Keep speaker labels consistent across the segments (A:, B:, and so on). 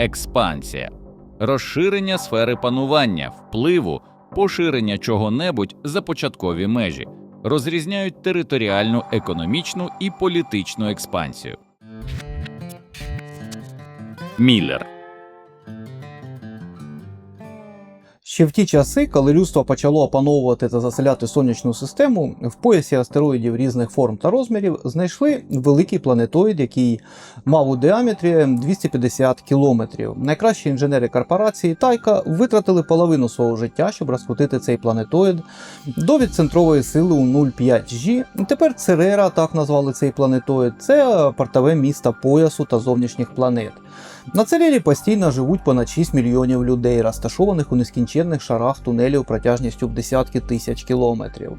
A: експансія, розширення сфери панування, впливу, поширення чого-небудь за початкові межі, розрізняють територіальну, економічну і політичну експансію. Міллер
B: Ще в ті часи, коли людство почало опановувати та заселяти сонячну систему, в поясі астероїдів різних форм та розмірів знайшли великий планетоїд, який мав у діаметрі 250 кілометрів. Найкращі інженери корпорації Тайка витратили половину свого життя, щоб розкрутити цей планетоїд до відцентрової сили у 0,5G. Тепер Церера, так назвали цей планетоїд, це портове місто поясу та зовнішніх планет. На Церері постійно живуть понад 6 мільйонів людей, розташованих у нескінченних шарах тунелів протяжністю в десятки тисяч кілометрів.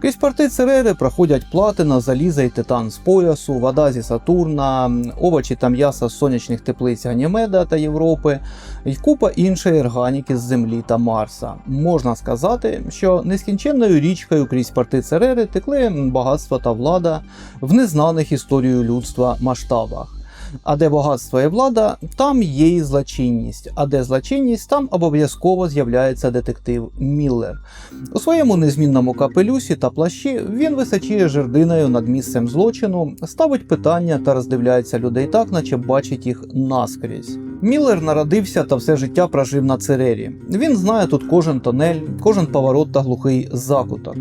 B: Крізь порти Церери проходять платина, заліза і титан з поясу, вода зі Сатурна, овочі та м'ясо з сонячних теплиць Ганімеда та Європи, і купа іншої органіки з Землі та Марса. Можна сказати, що нескінченною річкою крізь порти Церери текли багатство та влада в незнаних історією людства масштабах. А де багатство і влада, там є і злочинність. А де злочинність, там обов'язково з'являється детектив Міллер. У своєму незмінному капелюсі та плащі він височіє жердиною над місцем злочину, ставить питання та роздивляється людей так, наче бачить їх наскрізь. Міллер народився та все життя прожив на Церері. Він знає тут кожен тонель, кожен поворот та глухий закуток.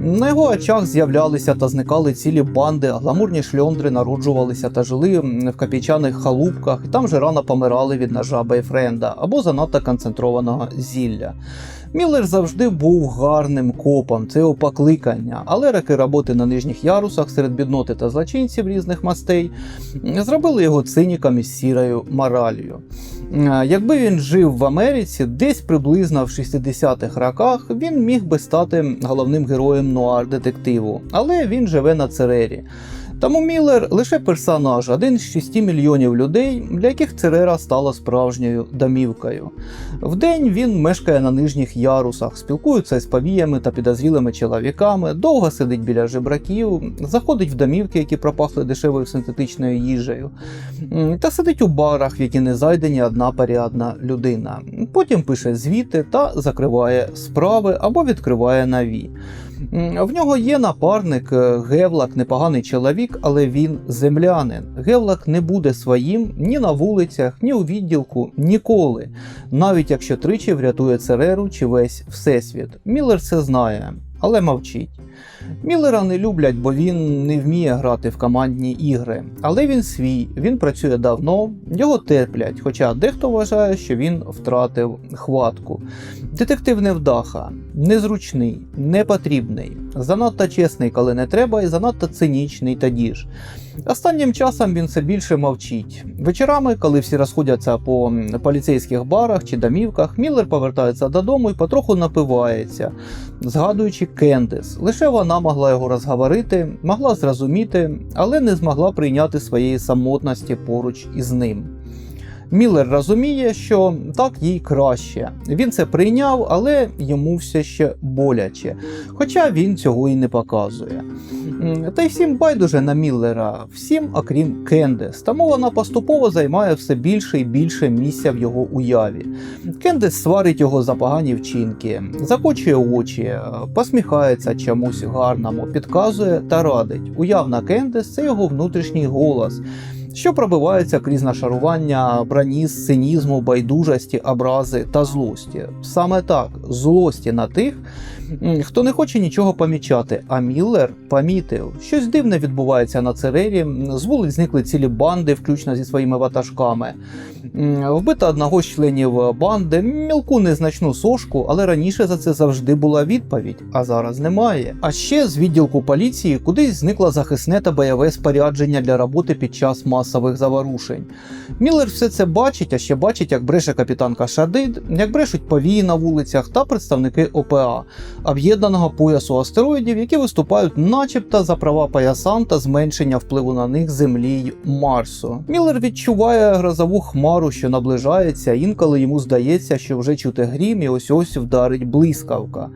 B: На його очах з'являлися та зникали цілі банди, гламурні шльондри народжувалися та жили в копійчаних халупках, і там же рано помирали від ножа Бейфренда або занадто концентрованого зілля. Міллер завжди був гарним копом, це його покликання, але роки роботи на нижніх ярусах серед бідноти та злочинців різних мастей зробили його циніком із сірою моралью. Е, Якби він жив в Америці, десь приблизно в 60-х роках він міг би стати головним героєм нуар-детективу, але він живе на Церері. Тому Міллер лише персонаж, один з 6 мільйонів людей, для яких Церера стала справжньою домівкою. Вдень він мешкає на нижніх ярусах, спілкується з повіями та підозрілими чоловіками, довго сидить біля жебраків, заходить в домівки, які пропахли дешевою синтетичною їжею, та сидить у барах, в які не зайде ні одна порядна людина. Потім пише звіти та закриває справи або відкриває нові. В нього є напарник е, Гевлак, непоганий чоловік, але він землянин. Гевлак не буде своїм ні на вулицях, ні у відділку, ніколи, навіть якщо тричі врятує Цереру чи весь всесвіт. Міллер це знає, але мовчить. Міллера не люблять, бо він не вміє грати в командні ігри. Але він свій, він працює давно, його терплять, хоча дехто вважає, що він втратив хватку. Детектив невдаха, незручний, непотрібний, занадто чесний, коли не треба, і занадто цинічний тоді ж. Останнім часом він все більше мовчить. Вечорами, коли всі розходяться по поліцейських барах чи домівках, Міллер повертається додому і потроху напивається, згадуючи Кендис. Лише вона могла його розговорити, могла зрозуміти, але не змогла прийняти своєї самотності поруч із ним. Міллер розуміє, що так їй краще. Він це прийняв, але йому все ще боляче, хоча він цього і не показує. Та й всім байдуже на Міллера, всім, окрім Кендес, тому вона поступово займає все більше і більше місця в його уяві. Кендес сварить його за погані вчинки, закочує очі, посміхається чомусь гарному, підказує та радить. Уявна Кендес це його внутрішній голос, що пробивається крізь нашарування броні з цинізму, байдужості, образи та злості. Саме так, злості на тих, хто не хоче нічого помічати. А Міллер помітив, щось дивне відбувається на Церері. З вулиць зникли цілі банди, включно зі своїми ватажками. М, Вбито одного з членів банди, мілку незначну сошку, але раніше за це завжди була відповідь, а зараз немає. А ще з відділку поліції кудись зникло захисне та бойове спорядження для роботи під час масових заворушень. Міллер все це бачить, а ще бачить, як бреше капітанка Шадид, як брешуть повії на вулицях та представники ОПА, об'єднаного поясу астероїдів, які виступають начебто за права поясан та зменшення впливу на них Землі й Марсу. Міллер відчуває грозову хмару, що наближається, інколи йому здається, що вже чути грім і ось ось вдарить блискавка.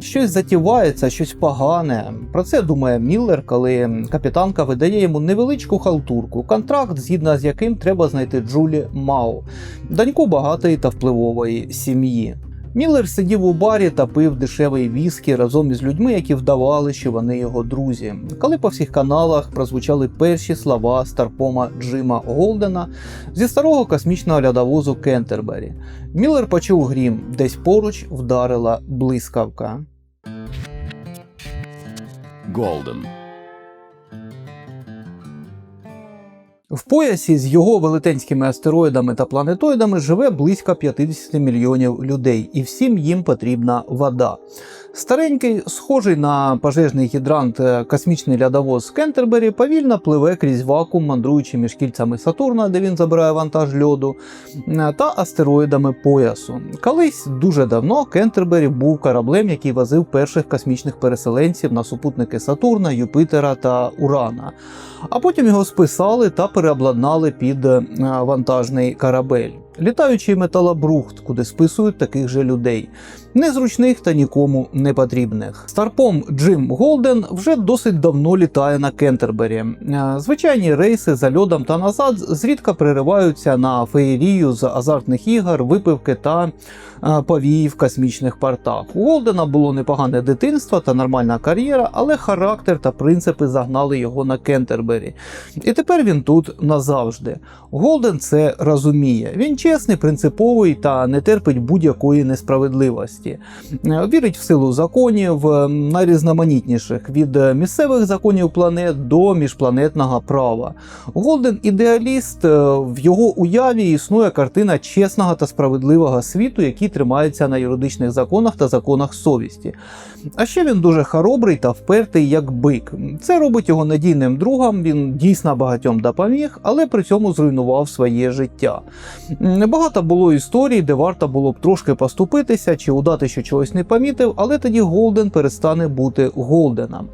B: Щось затівається, щось погане. Про це думає Міллер, коли капітанка видає йому невеличку халтурку, контракт, згідно з яким треба знайти Джулі Мау, доньку багатої та впливової сім'ї. Міллер сидів у барі та пив дешевий віскі разом із людьми, які вдавали, що вони його друзі. Коли по всіх каналах прозвучали перші слова старпома Джима Голдена зі старого космічного льодовозу Кентербері. Міллер почув грім, десь поруч вдарила блискавка.
A: Голден.
B: В поясі з його велетенськими астероїдами та планетоїдами живе близько 50 мільйонів людей, і всім їм потрібна вода. Старенький, схожий на пожежний гідрант е, космічний лядовоз Кентербері повільно пливе крізь вакуум, мандруючи між кільцями Сатурна, де він забирає вантаж льоду, е, та астероїдами поясу. Колись дуже давно Кентербері був кораблем, який возив перших космічних переселенців на супутники Сатурна, Юпітера та Урана. А потім його списали та переобладнали під е, вантажний корабель. Літаючий металобрухт, куди списують таких же людей, незручних та нікому не потрібних. Старпом Джим Голден вже досить давно літає на Кентербері. Е, Звичайні рейси за льодом та назад зрідка перериваються на феєрію з азартних ігор, випивки та е, повії в космічних портах. У Голдена було непогане дитинство та нормальна кар'єра, але характер та принципи загнали його на Кентербері. І тепер він тут назавжди. Голден це розуміє. Він чесний, принциповий та не терпить будь-якої несправедливості. Е, Вірить в силу законів, е, найрізноманітніших від місцевих законів планет до міжпланетного права. Голден ідеаліст, в його уяві існує картина чесного та справедливого світу, який тримається на юридичних законах та законах совісті. А ще він дуже хоробрий та впертий, як бик. Це робить його надійним другом. Він дійсно багатьом допоміг, але при цьому зруйнував своє життя. Багато було історій, де варто було б трошки поступитися чи удати, що чогось не помітив, але тоді Голден перестане бути Голденом.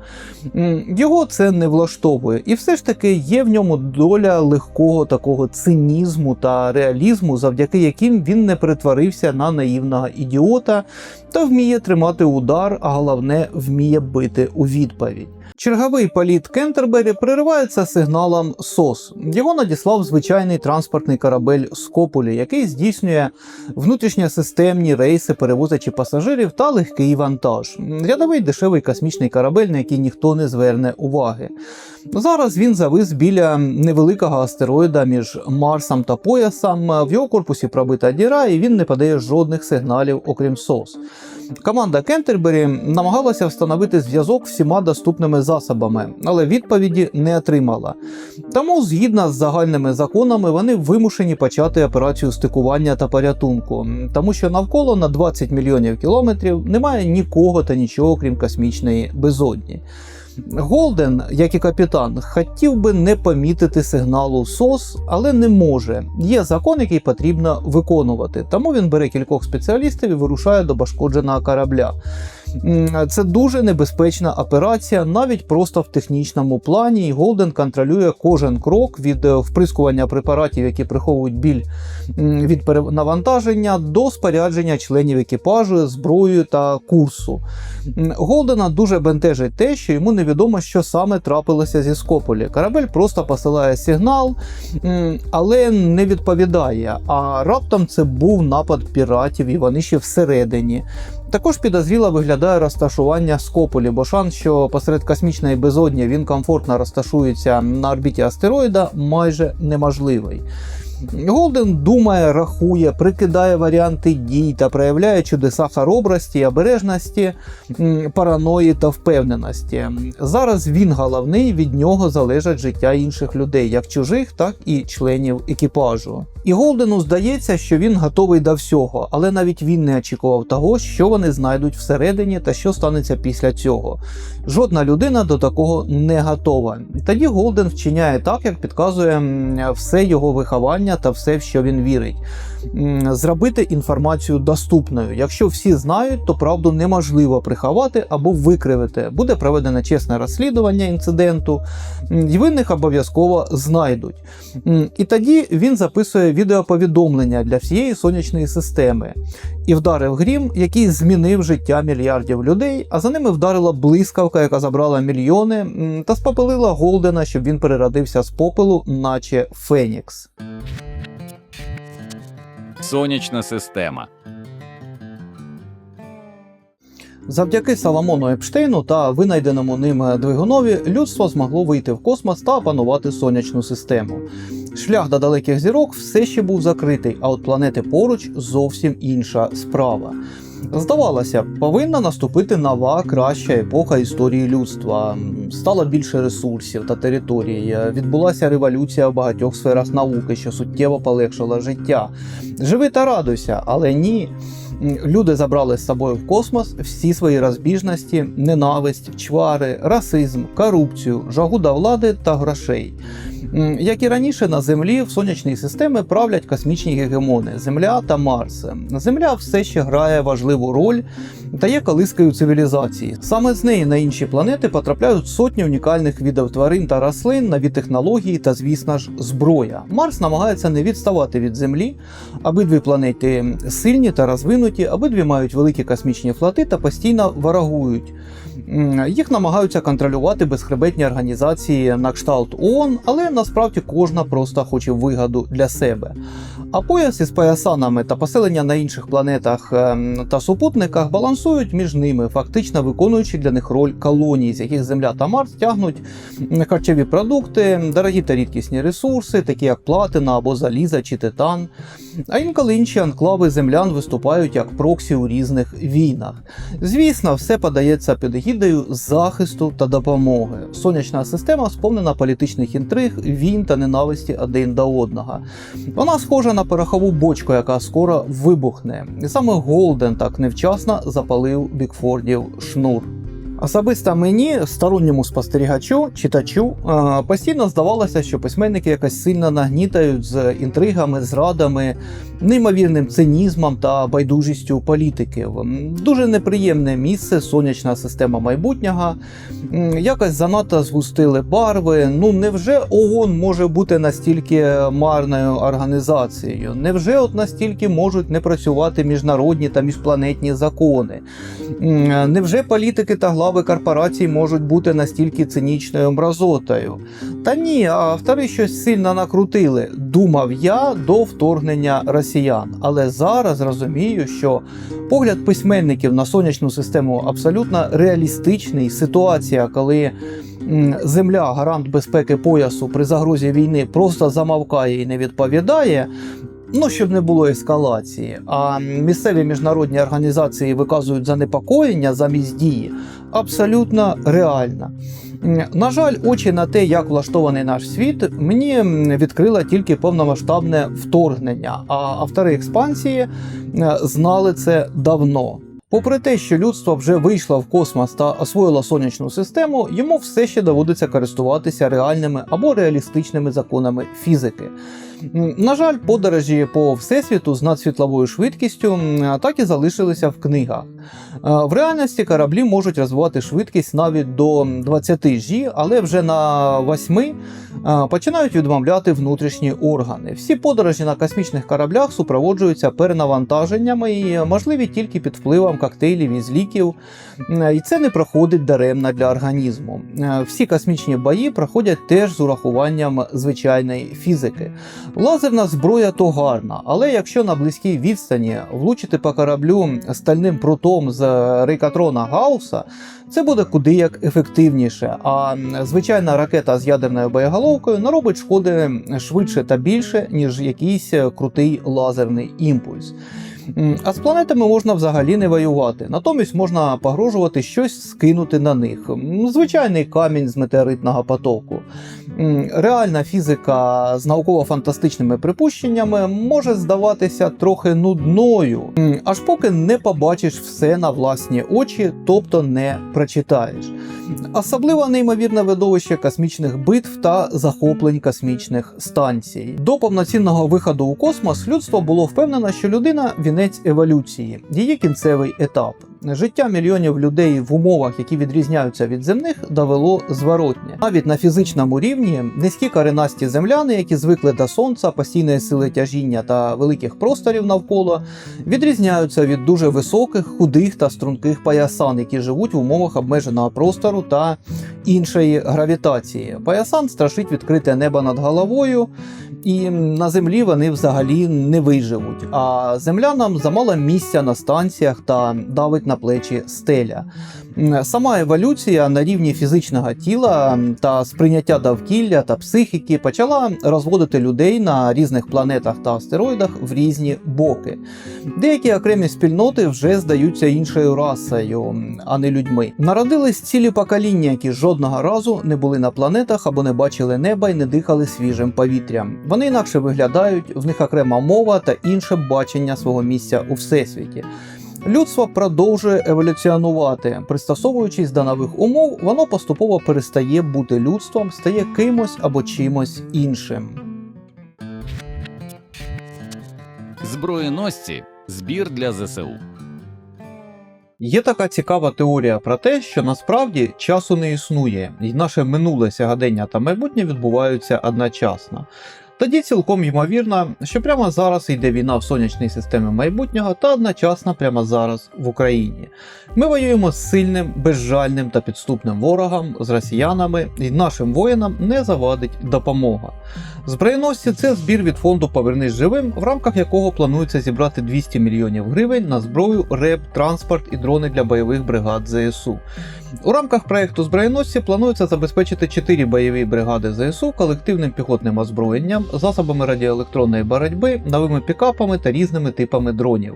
B: Його це не влаштовує, і все ж таки є в ньому доля легкого такого цинізму та реалізму, завдяки яким він не перетворився на наївного ідіота та вміє тримати удар, а головне вміє бити у відповідь. Черговий політ Кентербері переривається сигналом СОС. Його надіслав звичайний транспортний корабель Скополі, який здійснює внутрішньосистемні рейси, перевозячи пасажирів та легкий вантаж. Рядовий дешевий космічний корабель, на який ніхто не зверне уваги. Зараз він завис біля невеликого астероїда між Марсом та поясом. В його корпусі пробита діра, і він не подає жодних сигналів, окрім СОС. Команда Кентербері намагалася встановити зв'язок всіма доступними засобами, але відповіді не отримала. Тому, згідно з загальними законами, вони вимушені почати операцію стикування та порятунку, тому що навколо на 20 мільйонів кілометрів немає нікого та нічого, крім космічної безодні. Голден, як і капітан, хотів би не помітити сигналу СОС, але не може. Є закон, який потрібно виконувати. Тому він бере кількох спеціалістів і вирушає до пошкодженого корабля. Це дуже небезпечна операція, навіть просто в технічному плані. І Голден контролює кожен крок від е, вприскування препаратів, які приховують біль від перенавантаження, до спорядження членів екіпажу, зброєю та курсу. Голдена дуже бентежить те, що йому невідомо, що саме трапилося зі Скополі. Корабель просто посилає сигнал, але не відповідає. А раптом це був напад піратів, і вони ще всередині. Також підозріло виглядає розташування Скополі, бо шанс, що посеред космічної безодні він комфортно розташується на орбіті астероїда, майже неможливий. Голден думає, рахує, прикидає варіанти дій та проявляє чудеса хоробрості, обережності, параної та впевненості. Зараз він головний, від нього залежать життя інших людей, як чужих, так і членів екіпажу. І Голдену здається, що він готовий до всього, але навіть він не очікував того, що вони знайдуть всередині та що станеться після цього. Жодна людина до такого не готова. Тоді Голден вчиняє так, як підказує все його виховання та все, в що він вірить. Зробити інформацію доступною. Якщо всі знають, то правду неможливо приховати або викривити. Буде проведено чесне розслідування інциденту, і винних обов'язково знайдуть. І тоді він записує відеоповідомлення для всієї сонячної системи. І вдарив грім, який змінив життя мільярдів людей, а за ними вдарила блискавка, яка забрала мільйони, та спопелила Голдена, щоб він переродився з попелу, наче Фенікс.
A: Сонячна система.
B: Завдяки Саламону Епштейну та винайденому ним двигунові людство змогло вийти в космос та опанувати сонячну систему. Шлях до далеких зірок все ще був закритий, а от планети поруч зовсім інша справа. Здавалося, повинна наступити нова краща епоха історії людства. Стало більше ресурсів та територій. Відбулася революція в багатьох сферах науки, що суттєво полегшила життя. Живи та радуйся, але ні. Люди забрали з собою в космос всі свої розбіжності, ненависть, чвари, расизм, корупцію, жагу до влади та грошей. Як і раніше, на Землі в сонячній системі правлять космічні гегемони Земля та Марс. Земля все ще грає важливу роль та є колискою цивілізації. Саме з неї на інші планети потрапляють сотні унікальних видів тварин та рослин, нові технології та, звісно ж, зброя. Марс намагається не відставати від Землі. Обидві планети сильні та розвинуті, обидві мають великі космічні флоти та постійно ворогують. Їх намагаються контролювати безхребетні організації на кшталт ООН, але насправді кожна просто хоче вигаду для себе. А пояс із поясанами та поселення на інших планетах ем, та супутниках балансують між ними, фактично виконуючи для них роль колоній, з яких Земля та Марс тягнуть харчові продукти, дорогі та рідкісні ресурси, такі як платина або заліза чи титан. А інколи інші анклави землян виступають як проксі у різних війнах. Звісно, все подається під егідою захисту та допомоги. Сонячна система сповнена політичних інтриг, війн та ненависті один до одного. Вона схожа на порохову бочку, яка скоро вибухне. І саме Голден так невчасно запалив Бікфордів шнур. Особисто мені, сторонньому спостерігачу, читачу, е, постійно здавалося, що письменники якось сильно нагнітають з інтригами, зрадами, неймовірним цинізмом та байдужістю політиків. Дуже неприємне місце, сонячна система майбутнього. Якось занадто згустили барви. Ну невже ООН може бути настільки марною організацією? Невже от настільки можуть не працювати міжнародні та міжпланетні закони? Невже політики та глави корпорацій можуть бути настільки цинічною мразотою? Та ні, автори щось сильно накрутили. Думав я до вторгнення росіян. Але зараз розумію, що погляд письменників на сонячну систему абсолютно реалістичний. Ситуація, коли Земля, гарант безпеки поясу при загрозі війни, просто замовкає і не відповідає. Ну, щоб не було ескалації, а місцеві міжнародні організації виказують занепокоєння замість дії, абсолютно реальна. На жаль, очі на те, як влаштований наш світ, мені відкрило тільки повномасштабне вторгнення, а автори експансії е, знали це давно. Попри те, що людство вже вийшло в космос та освоїло сонячну систему, йому все ще доводиться користуватися реальними або реалістичними законами фізики. На жаль, подорожі по всесвіту з надсвітловою швидкістю так і залишилися в книгах. Е, В реальності кораблі можуть розвивати швидкість навіть до 20 G, але вже на 8 е, починають відмовляти внутрішні органи. Всі подорожі на космічних кораблях супроводжуються перенавантаженнями і можливі тільки під впливом коктейлів із ліків, Е, і це не проходить даремно для організму. Е, Всі космічні бої проходять теж з урахуванням звичайної фізики. Лазерна зброя то гарна, але якщо на близькій відстані влучити по кораблю стальним прутом з рейкатрона Гауса, це буде куди як ефективніше. А звичайна ракета з ядерною боєголовкою наробить шкоди швидше та більше, ніж якийсь крутий лазерний імпульс. А з планетами можна взагалі не воювати. Натомість можна погрожувати щось скинути на них. Звичайний камінь з метеоритного потоку. Реальна фізика з науково-фантастичними припущеннями може здаватися трохи нудною, аж поки не побачиш все на власні очі, тобто не прочитаєш. Особливо неймовірне видовище космічних битв та захоплень космічних станцій. До повноцінного виходу у космос людство було впевнено, що людина вінець еволюції, її кінцевий етап. Життя мільйонів людей в умовах, які відрізняються від земних, довело зворотнє. Навіть на фізичному рівні низькі коренасті земляни, які звикли до сонця, постійної сили тяжіння та великих просторів навколо, відрізняються від дуже високих, худих та струнких паясан, які живуть в умовах обмеженого простору та іншої гравітації. Паясан страшить відкрите небо над головою, і на землі вони взагалі не виживуть. А землянам замало місця на станціях та давить на плечі стеля. Сама еволюція на рівні фізичного тіла та сприйняття довкілля та психіки почала розводити людей на різних планетах та астероїдах в різні боки. Деякі окремі спільноти вже здаються іншою расою, а не людьми. Народились цілі покоління, які жодного разу не були на планетах або не бачили неба і не дихали свіжим повітрям. Вони інакше виглядають, в них окрема мова та інше бачення свого місця у всесвіті. Людство продовжує еволюціонувати. Пристосовуючись до нових умов, воно поступово перестає бути людством, стає кимось або чимось іншим.
A: Зброєносці збір для ЗСУ.
B: Є така цікава теорія про те, що насправді часу не існує, і наше минуле сягадення та майбутнє відбуваються одночасно. Тоді цілком ймовірно, що прямо зараз йде війна в сонячній системі майбутнього та одночасно прямо зараз в Україні. Ми воюємо з сильним, безжальним та підступним ворогом, з росіянами, і нашим воїнам не завадить допомога. Зброєносці це збір від фонду Повернись живим, в рамках якого планується зібрати 200 мільйонів гривень на зброю, РЕБ, транспорт і дрони для бойових бригад ЗСУ. У рамках проекту зброєносці планується забезпечити 4 бойові бригади ЗСУ колективним піхотним озброєнням, засобами радіоелектронної боротьби, новими пікапами та різними типами дронів.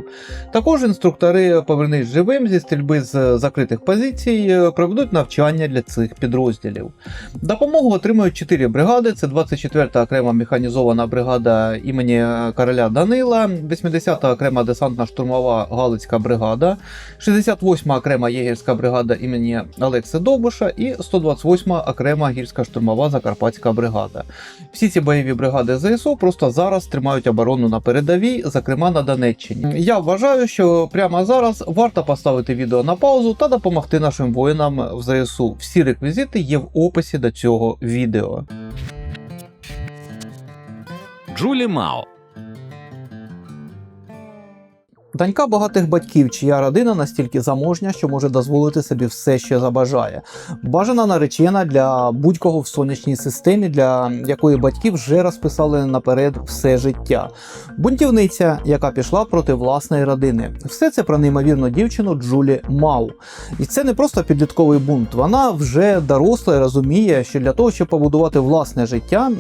B: Також інструктори Повернись живим зі стрільби з закритих позицій е, проведуть навчання для цих підрозділів. Допомогу отримують 4 бригади: це 24-та окрема механізована бригада імені короля Данила, 80-та окрема десантна штурмова Галицька бригада, 68-ма окрема єгерська бригада імені Олекси Довбуша і 128-ма окрема гірська штурмова Закарпатська бригада. Всі ці бойові бригади ЗСУ просто зараз тримають оборону на передовій, зокрема на Донеччині. Я вважаю, що прямо зараз варто поставити відео на паузу та допомогти нашим воїнам в ЗСУ. Всі реквізити є в описі до цього відео.
A: Джулі Мао.
B: Донька багатих батьків, чия родина настільки заможня, що може дозволити собі все, що забажає. Бажана наречена для будь-кого в сонячній системі, для якої батьки вже розписали наперед все життя. Бунтівниця, яка пішла проти власної родини. Все це про неймовірну дівчину Джулі Мау. І це не просто підлітковий бунт. Вона вже доросла і розуміє, що для того, щоб побудувати власне життя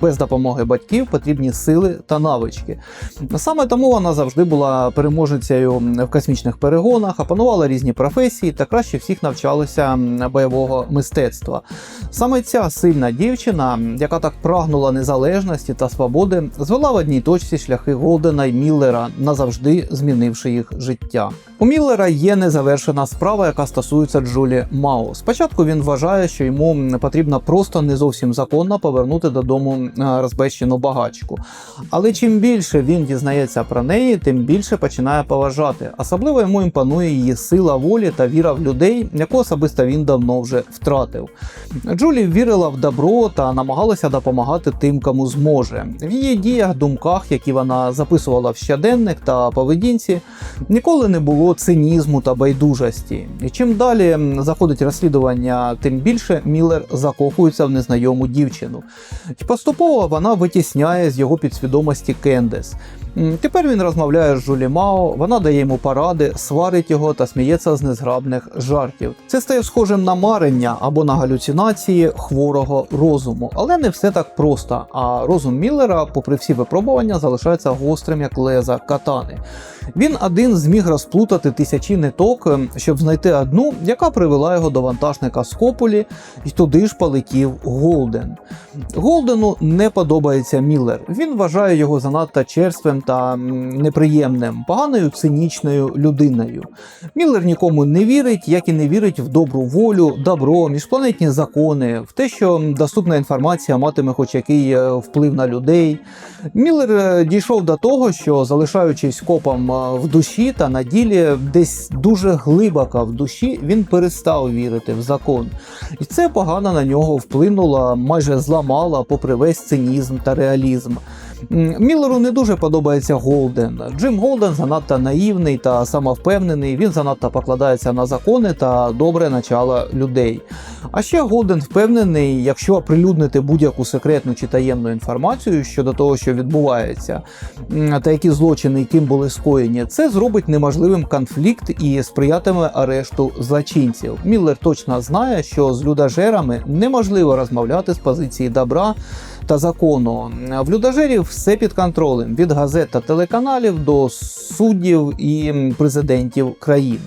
B: без допомоги батьків, потрібні сили та навички. Саме тому вона завжди була переможницею в космічних перегонах, опанувала різні професії та краще всіх навчалася бойового мистецтва. Саме ця сильна дівчина, яка так прагнула незалежності та свободи, звела в одній точці шляхи Голдена й Міллера, назавжди змінивши їх життя. У Міллера є незавершена справа, яка стосується Джулі Мау. Спочатку він вважає, що йому потрібно просто не зовсім законно повернути додому розбещену багачку. Але чим більше він дізнається про неї, тим більше починає поважати. Особливо йому імпонує її сила волі та віра в людей, яку особисто він давно вже втратив. Джулі вірила в добро та намагалася допомагати тим, кому зможе. В її діях, думках, які вона записувала в щоденник та поведінці, ніколи не було цинізму та байдужості. І чим далі заходить розслідування, тим більше Міллер закохується в незнайому дівчину. І поступово вона витісняє з його підсвідомості Кендес. Тепер він розмовляє з Жулі Мао, вона дає йому поради, сварить його та сміється з незграбних жартів. Це стає схожим на марення або на галюцинації хворого розуму. Але не все так просто. А розум Міллера, попри всі випробування, залишається гострим як леза катани. Він один зміг розплутати тисячі ниток, ем, щоб знайти одну, яка привела його до вантажника Скополі, і туди ж полетів Голден. Голдену не подобається Міллер. Він вважає його занадто черствим та неприємним, поганою цинічною людиною. Міллер нікому не вірить, як і не вірить в добру волю, добро, міжпланетні закони, в те, що доступна інформація матиме хоч який е, вплив на людей. Міллер е, дійшов до того, що залишаючись копом е, в душі та на ділі, десь дуже глибоко в душі він перестав вірити в закон. І це погано на нього вплинуло, майже зламало, попри весь цинізм та реалізм. Міллеру не дуже подобається Голден. Джим Голден занадто наївний та самовпевнений, він занадто покладається на закони та добре начало людей. А ще Голден впевнений, якщо оприлюднити будь-яку секретну чи таємну інформацію щодо того, що відбувається, та які злочини і були скоєні, це зробить неможливим конфлікт і сприятиме арешту злочинців. Міллер точно знає, що з людожерами неможливо розмовляти з позиції добра та закону. В людожерів все під контролем від газет та телеканалів до суддів і президентів країн.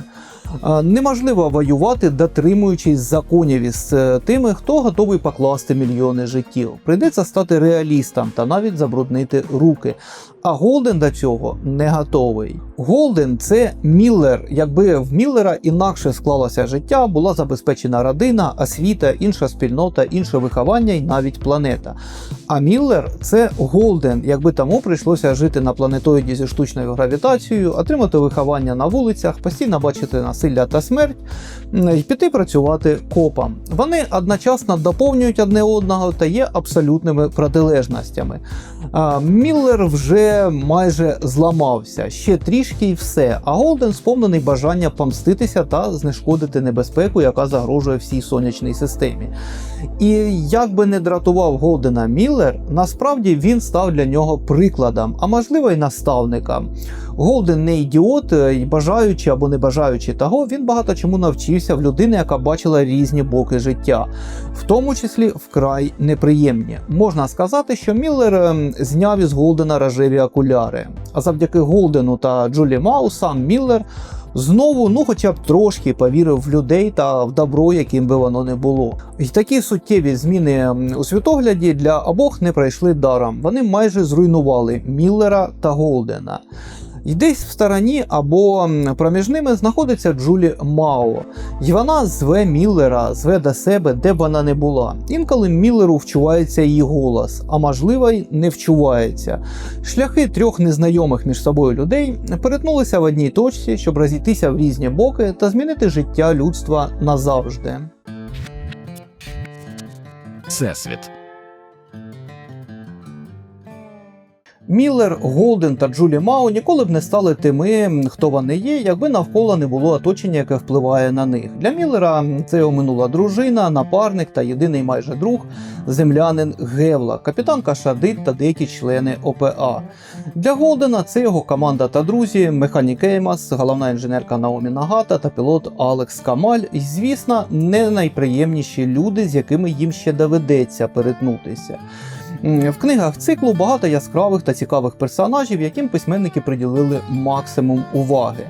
B: Неможливо воювати, дотримуючись законів із е, тими, хто готовий покласти мільйони життів. Прийдеться стати реалістом та навіть забруднити руки. А Голден до цього не готовий. Голден це Міллер. Якби в Міллера інакше склалося життя, була забезпечена родина, освіта, інша спільнота, інше виховання і навіть планета. А Міллер це Голден, якби тому прийшлося жити на планетоїді зі штучною гравітацією, отримати виховання на вулицях, постійно бачити насилля та смерть і піти працювати копом. Вони одночасно доповнюють одне одного та є абсолютними протилежностями. Міллер вже майже зламався, ще трішки і все. А Голден сповнений бажання помститися та знешкодити небезпеку, яка загрожує всій сонячній системі. І як би не дратував Голдена Міллер, насправді він став для нього прикладом, а можливо й наставником. Голден не ідіот, е, і бажаючи або не бажаючи того, він багато чому навчився в людини, яка бачила різні боки життя, в тому числі вкрай неприємні. Можна сказати, що Міллер ем, зняв із Голдена рожеві окуляри. А завдяки Голдену та Джулі Мау сам Міллер знову, ну хоча б трошки повірив в людей та в добро, яким би воно не було. І такі суттєві зміни у світогляді для обох не пройшли даром. Вони майже зруйнували Міллера та Голдена. І десь в стороні або проміж ними знаходиться Джулі Мао. І вона зве Міллера, зве до себе, де б вона не була. Інколи Міллеру вчувається її голос, а можливо й не вчувається. Шляхи трьох незнайомих між собою людей перетнулися в одній точці, щоб розійтися в різні боки та змінити життя людства назавжди.
A: Всесвіт.
B: Міллер, Голден та Джулі Мау ніколи б не стали тими, хто вони є, якби навколо не було оточення, яке впливає на них. Для Міллера це його минула дружина, напарник та єдиний майже друг землянин Гевла, капітан Кашадит та деякі члени ОПА. Для Голдена це його команда та друзі, механік Еймас, головна інженерка Наомі Нагата та пілот Алекс Камаль. І, звісно, не найприємніші люди, з якими їм ще доведеться перетнутися. В книгах циклу багато яскравих та цікавих персонажів, яким письменники приділили максимум уваги.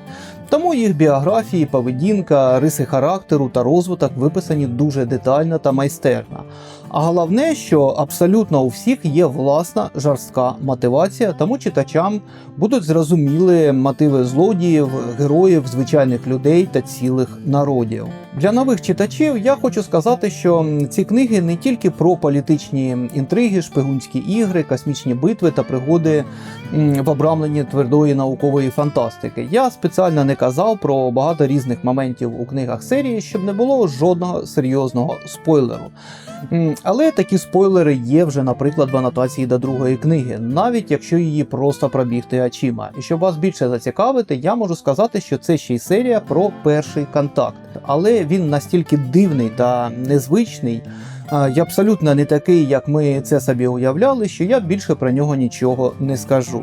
B: Тому їх біографії, поведінка, риси характеру та розвиток виписані дуже детально та майстерно. А головне, що абсолютно у всіх є власна жорстка мотивація, тому читачам будуть зрозуміли мотиви злодіїв, героїв, звичайних людей та цілих народів. Для нових читачів я хочу сказати, що ці книги не тільки про політичні інтриги, шпигунські ігри, космічні битви та пригоди в обрамленні твердої наукової фантастики. Я спеціально не казав про багато різних моментів у книгах серії, щоб не було жодного серйозного спойлеру. Але такі спойлери є вже, наприклад, в анотації до другої книги, навіть якщо її просто пробігти очима. І щоб вас більше зацікавити, я можу сказати, що це ще й серія про перший контакт. Але він настільки дивний та незвичний. І абсолютно не такий, як ми це собі уявляли, що я більше про нього нічого не скажу.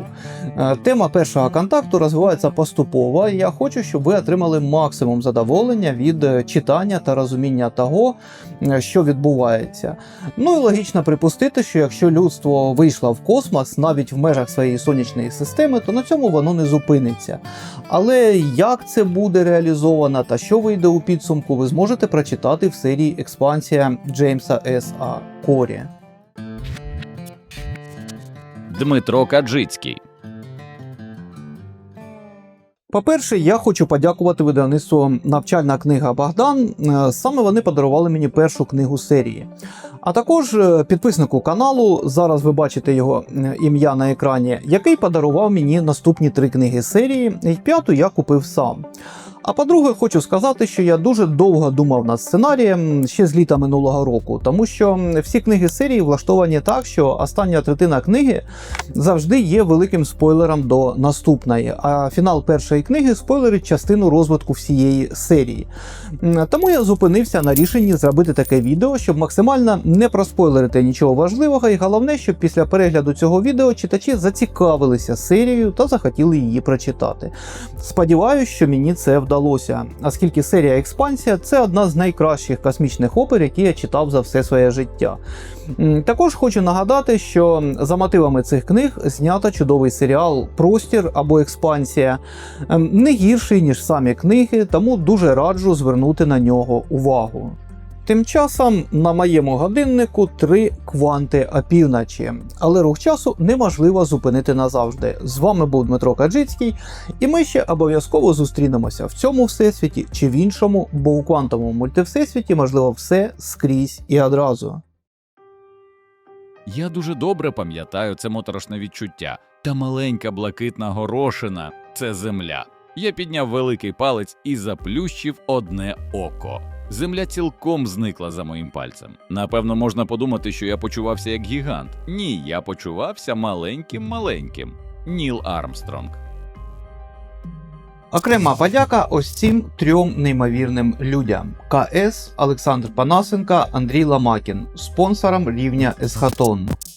B: Тема першого контакту розвивається поступово, і я хочу, щоб ви отримали максимум задоволення від е, читання та розуміння того, е, що відбувається. Ну і логічно припустити, що якщо людство вийшло в космос навіть в межах своєї сонячної системи, то на цьому воно не зупиниться. Але як це буде реалізовано та що вийде у підсумку, ви зможете прочитати в серії Експансія Джеймса С. А. Корі.
A: Дмитро Каджицький.
B: По-перше, я хочу подякувати видавництву навчальна книга Богдан. Е, Саме вони подарували мені першу книгу серії. А також е, підписнику каналу, зараз ви бачите його е, ім'я на екрані, який подарував мені наступні три книги серії, і п'яту я купив сам. А по-друге, хочу сказати, що я дуже довго думав над сценарієм ще з літа минулого року, тому що всі книги серії влаштовані так, що остання третина книги завжди є великим спойлером до наступної. А фінал першої книги спойлерить частину розвитку всієї серії. Тому я зупинився на рішенні зробити таке відео, щоб максимально не проспойлерити нічого важливого, і головне, щоб після перегляду цього відео читачі зацікавилися серією та захотіли її прочитати. Сподіваюсь, що мені це вдалося, оскільки серія Експансія це одна з найкращих космічних опер, які я читав за все своє життя. Також хочу нагадати, що за мотивами цих книг знято чудовий серіал Простір або Експансія, Ем, не гірший, ніж самі книги, тому дуже раджу звернути на нього увагу. Тим часом на моєму годиннику три кванти опівночі, але рух часу неможливо зупинити назавжди. З вами був Дмитро Каджицький, і ми ще обов'язково зустрінемося в цьому всесвіті чи в іншому, бо у квантовому мультивсесвіті можливо все скрізь і одразу.
A: Я дуже добре пам'ятаю це моторошне відчуття. Та маленька блакитна горошина це земля. Я підняв великий палець і заплющив одне око. Земля цілком зникла за моїм пальцем. Напевно, можна подумати, що я почувався як гігант. Ні, я почувався маленьким маленьким. Ніл Армстронг.
B: Окрема подяка ось цим трьом неймовірним людям: КС, Олександр Панасенко, Андрій Ламакін, спонсором рівня Есхатон.